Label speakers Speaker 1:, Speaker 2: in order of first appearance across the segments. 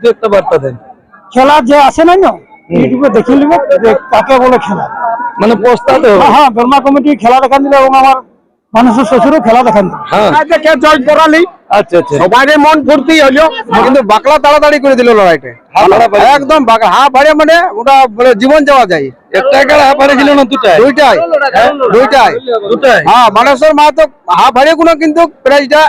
Speaker 1: দু একটা বার্তা দেন
Speaker 2: খেলা যে আছে নাই না ইউটিউবে দেখে নিব যে কাকে বলে খেলা।
Speaker 1: মানে পোস্তাতে
Speaker 2: হ্যাঁ, হ্যাঁ কমিটি খেলা দেখান দিলে এবং আমার মানুষের শ্বশুরও খেলা দেখান
Speaker 1: হ্যাঁ।
Speaker 3: দেখে জয় করালি
Speaker 1: আচ্ছা আচ্ছা।
Speaker 3: সবাই মন ফুর্তি হইল। কিন্তু বাকলা তাড়াতাড়ি করে দিল লড়াইটা একদম হা বাড়ে মানে ওটা জীবন যাওয়া যায়।
Speaker 1: একটা হাফারে ছিল না দুটাই।
Speaker 3: দুইটাই। দুইটাই
Speaker 1: দুটাই।
Speaker 3: হ্যাঁ মানেশ্বর মাহাতো হা বাড়ে কোনো কিন্তু প্রাইজটা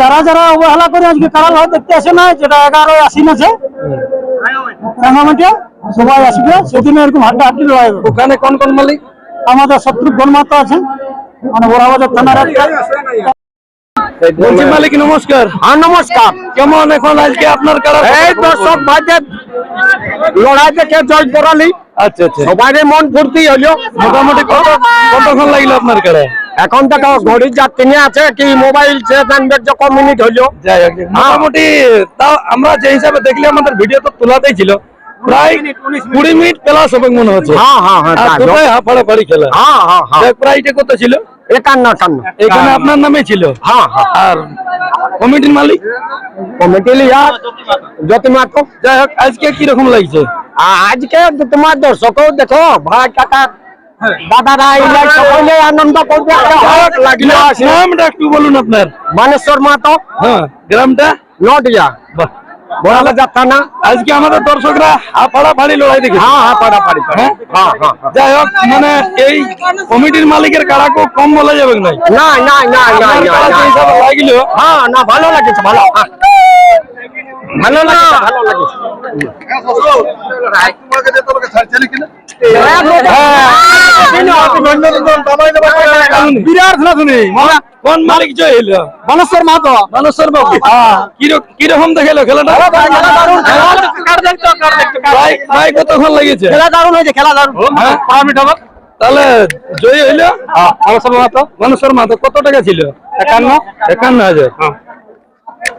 Speaker 2: যারা যারা অবহেলা করে আজকে দেখতে আসে না যেটা এগারোই আশ্বিন আছে রাঙামাটিয়া সবাই আসবে সেদিনে এরকম হাড্ডা লড়াই
Speaker 1: ওখানে কোন কোন মালিক?
Speaker 2: আমাদের শত্রু গণমাতা আছে মানে বড়াবাজার থানার
Speaker 1: বলছি মালিক নমস্কার।
Speaker 3: হ্যাঁ নমস্কার।
Speaker 1: কেমন এখন আজকে আপনার কাড়া
Speaker 3: এই দর্শক ভাইদের লড়াই দেখে জয় করালি
Speaker 1: আচ্ছা আচ্ছা।
Speaker 3: সবাই মন ফুর্তি হলো
Speaker 1: মোটামুটি কত কতক্ষণ লাগল আপনার কাড়া
Speaker 3: এখন দেখো ঘড়ির যা তিনি আছে কি মোবাইল সে জানবে যে ক মিনিট হইল।
Speaker 1: যাই হোক মোটামুটি তাও আমরা যে হিসাবে দেখলে আমাদের ভিডিও তো তোলাতেই ছিল। প্রায় কুড়ি মিনিট প্লাস হবে মনে হচ্ছে।
Speaker 3: হ্যাঁ হ্যাঁ হ্যাঁ।
Speaker 1: হাফাড়াফাড়ি খেলা?
Speaker 3: হ্যাঁ হ্যাঁ হ্যাঁ।
Speaker 1: কত ছিল?
Speaker 3: একান্ন একান্ন।
Speaker 1: এখানে আপনার নামে ছিল?
Speaker 3: হ্যাঁ হ্যাঁ।
Speaker 1: আর কমিটির মালিক? যাই হোক আজকে কি রকম লাগছে
Speaker 3: আজকে তো তোমার দর্শকও দেখো ভাই কাকা দাদারা ইলা সকলে আনন্দ করবে একটা হক লাগল আছে
Speaker 1: নামটা একটু বলুন আপনার।
Speaker 3: মানেশ্বর মাতো
Speaker 1: হ্যাঁ গ্রামটা?
Speaker 3: নডিয়া
Speaker 1: বাহ।
Speaker 3: বড়ালা যাত্রা না
Speaker 1: আজকে আমাদের দর্শকরা হাফাড়া ফাড়ি লড়াই দেখে
Speaker 3: হ্যাঁ হ্যাঁ পাড়া পাড়ি
Speaker 1: হ্যাঁ?
Speaker 3: হ্যাঁ হ্যাঁ হ্যাঁ।
Speaker 1: যাই হোক মানে এই কমিটির মালিকের কাড়াকে কম বলা যাবে না।
Speaker 3: না না না না
Speaker 1: আপনার
Speaker 3: না,
Speaker 1: কাড়া যে
Speaker 3: না
Speaker 1: হিসাবে লাগল?
Speaker 3: হ্যাঁ না ভালো লাগেছে ভালো হ্যাঁ। ভালো লাগেছে ভালো লাগেছে।
Speaker 1: বিরাট কীরকম দেখাল খেলাটা? কতক্ষণ লেগেছে?
Speaker 2: খেলা দারুণ হয়েছে খেলা দারুণ।
Speaker 1: হ্যাঁ? তাহলে জয়ী হইল?
Speaker 2: বানেশ্বর মাহাতো
Speaker 1: মানুষের মাথা কত টাকা ছিল? একান্ন। একান্ন হাজার।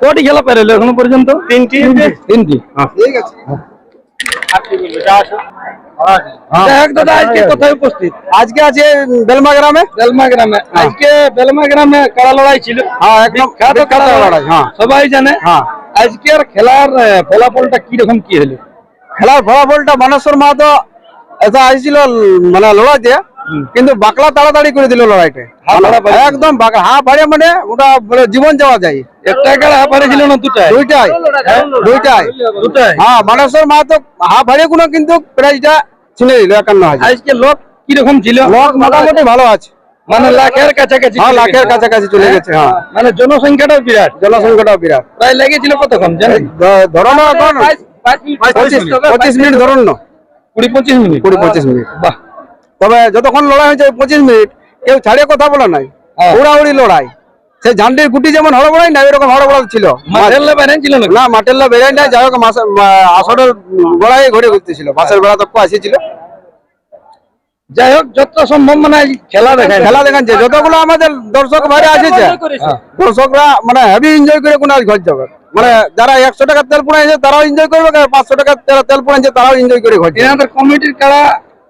Speaker 1: কটি খেলা পেরেলো এখনও পর্যন্ত? তিনটি। তিনটি। হোক দাদা আজকে কোথায় উপস্থিত?
Speaker 3: আজকে আছে বেলমা গ্রামে।
Speaker 1: বেলমা গ্রামে। আজকে বেলমা গ্রামে কাড়া লড়াই ছিল?
Speaker 3: হ্যাঁ একদম
Speaker 1: কাড়া লড়াই।
Speaker 3: হ্যাঁ।
Speaker 1: সবাই জানে।
Speaker 3: হ্যাঁ।
Speaker 1: আজকের খেলার ফলাফলটা কি রকম কি হলো?
Speaker 3: খেলার ফলাফলটা মানেশ্বর মাহাতো এটা আসছিল মানে লড়াইতে। কিন্তু বাকলা তাড়াতাড়ি করে দিল লড়াইটা একদম বাকলা হা বাড়ে মানে ওটা জীবন যাওয়া যায়।
Speaker 1: একটা কাড়া হাফারে ছিল না দুটাই
Speaker 3: দুইটাই দুইটাই
Speaker 1: দুটাই
Speaker 3: হ্যাঁ মানেশ্বর মাহাতো হা বাড়ে কোনো কিন্তু প্রাইজটা ছিনে দিল একান্ন হাজার।
Speaker 1: আজকে লোক কি রকম ছিল?
Speaker 3: লোক মোটামুটি ভালো আছে।
Speaker 1: মানে লাখের কাছাকাছি
Speaker 3: হ্যাঁ লাখের কাছাকাছি চলে গেছে হ্যাঁ।
Speaker 1: মানে জনসংখ্যাটাও বিরাট।
Speaker 3: জনসংখ্যাটাও বিরাট।
Speaker 1: প্রায় লেগেছিল কতক্ষণ জানেন?
Speaker 3: ধরো না এখন। পঁচিশ পঁচিশ মিনিট ধরুন না।
Speaker 1: কুড়ি পঁচিশ মিনিট।
Speaker 3: কুড়ি পঁচিশ মিনিট।
Speaker 1: বাহ।
Speaker 3: তবে যতক্ষণ লড়াই হয়েছে পঁচিশ মিনিট কেউ ছাড়িয়ে কথা বলে নাই।
Speaker 1: হ্যাঁ।
Speaker 3: উড়াউড়ি লড়াই। সে ঝান্ডির গুটি যেমন হড়বড়াই না এরকম হড়বড়া ছিল।
Speaker 1: না
Speaker 3: না মাঠের লা বেড়াই নাই যাই হোক আসরের গোড়ায় ঘুরে ঘুরতেছিল। মাসের বেড়া তক আসিছিল
Speaker 1: যাই হোক যত সম্ভব মানে খেলা দেখায়।
Speaker 3: খেলা দেখাচ্ছে যতগুলো আমাদের দর্শক বাইরে আসেছে
Speaker 1: হ্যাঁ।
Speaker 3: দর্শকরা মানে হেভি এনজয় করে কোন ঘর যাবে। মানে যারা একশো টাকার তেল পুরাইছে তারাও এনজয় করবে পাঁচশো টাকার তেল- তেল পুরাইছে তারাও এনজয় করে ঘর যাবে।
Speaker 1: কমিটির কাড়া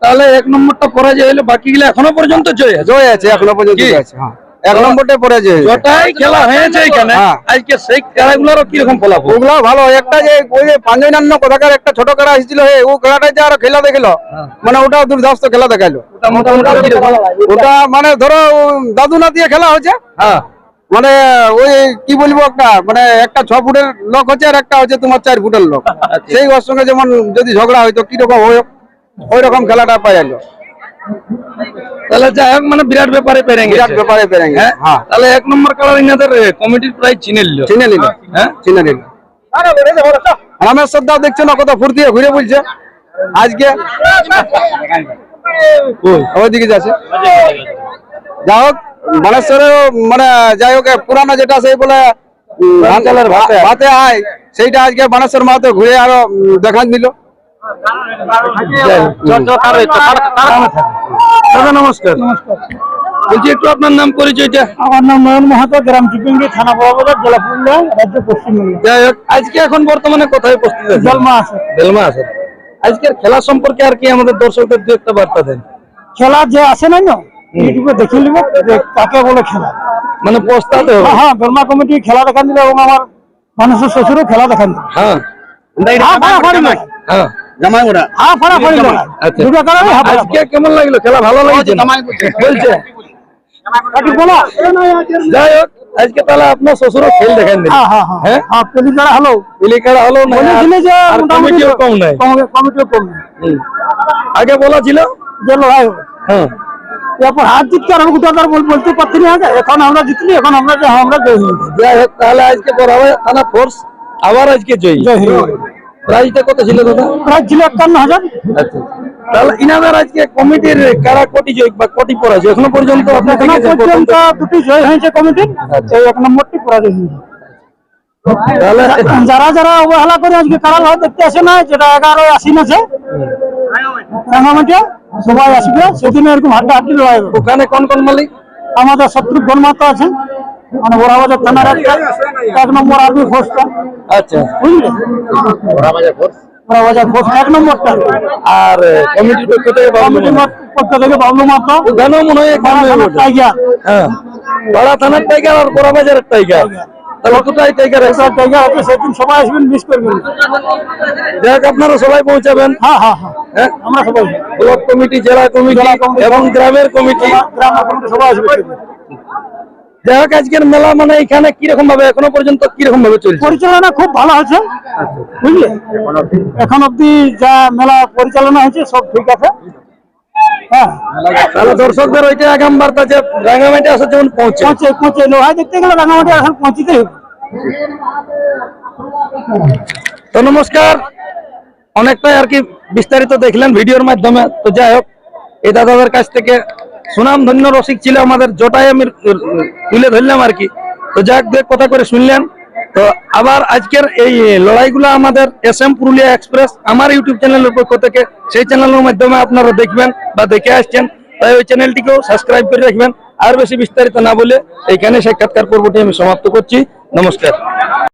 Speaker 1: তাহলে এক নম্বরটা পরাজয় হলো বাকিগুলো এখনও পর্যন্ত জয় আছে।
Speaker 3: জয় আছে এখনও পর্যন্ত জয় আছে হ্যাঁ। এক নম্বরটা পরে যে
Speaker 1: খেলা হয়েছে এখানে
Speaker 3: হ্যাঁ।
Speaker 1: আজকে সেই খেলাগুলোরও কীরকম ফলাফল?
Speaker 3: ওগুলো ভালো একটা যে ওই যে পাঞ্জাইনান্য কোথাকার একটা ছোট খেলা এসেছিল হে ও খেলাটা যে আরও খেলা দেখল। মানে ওটাও দুর্ধর্ষ খেলা দেখাইলো
Speaker 1: ওটা?
Speaker 3: ওটা মানে ধরো দাদু না দিয়ে খেলা হয়েছে।
Speaker 1: হ্যাঁ।
Speaker 3: মানে ওই কি বলব একটা মানে একটা ছ ফুটের লোক হচ্ছে আর একটা হচ্ছে তোমার চার ফুটের লোক। সেই ওর সঙ্গে যেমন যদি ঝগড়া হইতো কীরকম হয়? ওই রকম খেলাটা পাই গেল
Speaker 1: তাহলে যাই হোক মানে বিরাট ব্যাপারে পেরে
Speaker 3: বিরাট ব্যাপারে পেরে
Speaker 1: হ্যাঁ?
Speaker 3: হ্যাঁ।
Speaker 1: তাহলে এক নম্বর কালার ইনাদের কমিটির প্রায় চিনে নিল।
Speaker 3: চিনে নিল
Speaker 1: হ্যাঁ?
Speaker 3: চিনে নিল। রামের শ্রদ্ধা দেখছ না কত ফুর্তি ঘুরে বলছে? আজকে? ওইদিকে যাচ্ছে। যাই হোক মানেশ্বরের মানে যাই হোক পুরানো যেটা সেই বলে
Speaker 1: ভাতে।
Speaker 3: আয়। সেইটা আজকে বানেশ্বর মাহাতো ঘুরে আরও উম, দেখান দিল।
Speaker 1: দাদা নমস্কার। বলছি একটু আপনার নাম পরিচয়টা
Speaker 2: আমার নাম নয়ন মাহাতো গ্রাম চিপিঙ্গি থানা বড়বাজার জেলা পুরুলিয়া রাজ্য পশ্চিমবঙ্গ।
Speaker 1: যাই হোক আজকে এখন বর্তমানে কোথায় উপস্থিত আছে
Speaker 2: জলমা আছে
Speaker 1: বেলমা আছে আজকের খেলা সম্পর্কে আর কি আমাদের দর্শকদের দু একটা বার্তা দেন।
Speaker 2: খেলা যে আছে নাই না ইউটিউবে দেখে নিব যে কাকে বলে খেলা।
Speaker 1: মানে পোস্তাতে হবে।
Speaker 2: হ্যাঁ হ্যাঁ বেলমা কমিটি খেলা দেখান দিলে এবং আমার মানুষের শ্বশুরও খেলা দেখান
Speaker 1: হ্যাঁ।
Speaker 2: ফাড়াফাড়ি লড়াই।
Speaker 1: হ্যাঁ।
Speaker 3: জামাই ওরা
Speaker 2: হাফ ফাড়াফাড়ি লড়াই।
Speaker 1: আচ্ছা।
Speaker 2: দুটো কারণে
Speaker 1: আজকে কেমন লাগল খেলা? ভালো লাগছে না? বলছে। যাই হোক আজকে তাহলে আপনার শ্বশুর খেল দেখেন দিন।
Speaker 2: হ্যাঁ, হ্যাঁ, হ্যাঁ।
Speaker 1: হ্যাঁ?
Speaker 2: হ্যাঁ, পেলি যারা হলো।
Speaker 1: পিলি হলো না?
Speaker 2: বলেছিল যে
Speaker 1: আর- আর কমিটিও কম নাই।
Speaker 2: কমিটিও কম
Speaker 1: আগে বলা ছিল?
Speaker 2: যে লড়াই হবে।
Speaker 1: হ্যাঁ।
Speaker 2: এরপর হাত জিততে আর গোটা তার বল- বলতে পারছি না এখন আমরা জিতলি এখন আমরা হ্যাঁ, আমরা জয়
Speaker 1: যাই হোক তাহলে আজকে বরাবর থানা ফোর্স আবার আজকে জয়ী।
Speaker 2: জয়।
Speaker 1: কত ছিল দাদা?
Speaker 2: ছিল একান্ন হাজার।
Speaker 1: আচ্ছা তাহলে ইনাদের আজকে কমিটির কারা কোটি জয় বা কোটি পড়াছে এখনও পর্যন্ত আপনি এখনও
Speaker 2: পর্যন্ত দুটি জয় হয়েছে কমিটির এই এক নম্বরটি পরাজয় হয়েছে।
Speaker 1: তাহলে
Speaker 2: যারা যারা অবহেলা করে আজকে কারাল হয় দেখতে আসে না যেটা এগারো আশ্বিন আছে রাঙামাটিয়া সবাই আসবে সেদিনে এরকম হাড্ডা হাড্ডি লড়াই
Speaker 1: ওখানে কোন কোন মালিক?
Speaker 2: আমাদের শত্রুঘ্ন মাতা আছে। মানে বড়াবাজার থানার একটা এক নম্বর আর্মি ফোর্সটা
Speaker 1: আচ্ছা।
Speaker 2: বুঝলে? ফোর্স এক নম্বরটা
Speaker 1: আর কমিটির পক্ষ থেকে
Speaker 2: কমিটির পক্ষ থেকে বাবলু মাতা
Speaker 1: ওখানেও মনে হয়
Speaker 2: টাইগার
Speaker 1: হ্যাঁ। থানার টাইগার আর
Speaker 2: সবাই আসবেন মিস করবেন
Speaker 1: যাই আপনারা সবাই পৌঁছাবেন।
Speaker 2: হ্যাঁ হ্যাঁ হ্যাঁ।
Speaker 1: হ্যাঁ?
Speaker 2: আমরা সবাই
Speaker 1: ব্লক কমিটি জেলা কমিটি এবং গ্রামের কমিটি।
Speaker 2: গ্রাম সবাই আসবে।
Speaker 1: যাই হোক আজকের মেলা মানে এখানে কীরকম ভাবে এখনও পর্যন্ত কীরকম ভাবে চলছে?
Speaker 2: পরিচালনা খুব ভালো আছে। বুঝলে? এখন অব্দি যা মেলা পরিচালনা হয়েছে সব ঠিক আছে। হ্যাঁ।
Speaker 1: তাহলে দর্শকদের ওইটা আগাম বার্তা যে রাঙ্গামাটি আসে যেমন পৌঁছে।
Speaker 2: পৌঁছে পৌঁছে লোহাই দেখতে গেলে রাঙামাটি এখন পৌঁছিতে
Speaker 1: তো নমস্কার। অনেকটাই আর কি বিস্তারিত দেখলেন ভিডিওর মাধ্যমে। তো যাই হোক এই দাদাদের কাছ থেকে সুনাম ধন্য রসিক ছিল আমাদের, জটাই আমি তুলে ধরলাম আর কি। তো যাক দেখ কথা করে শুনলেন। তো আবার আজকের এই লড়াইগুলো আমাদের এস এম পুরুলিয়া এক্সপ্রেস, আমার ইউটিউব চ্যানেলের পক্ষ থেকে, সেই চ্যানেলের মাধ্যমে আপনারা দেখবেন বা দেখে আসছেন। তাই ওই চ্যানেলটিকেও সাবস্ক্রাইব করে রাখবেন। আর বেশি বিস্তারিত না বলে এইখানে সাক্ষাৎকার পর্বটি আমি সমাপ্ত করছি। নমস্কার।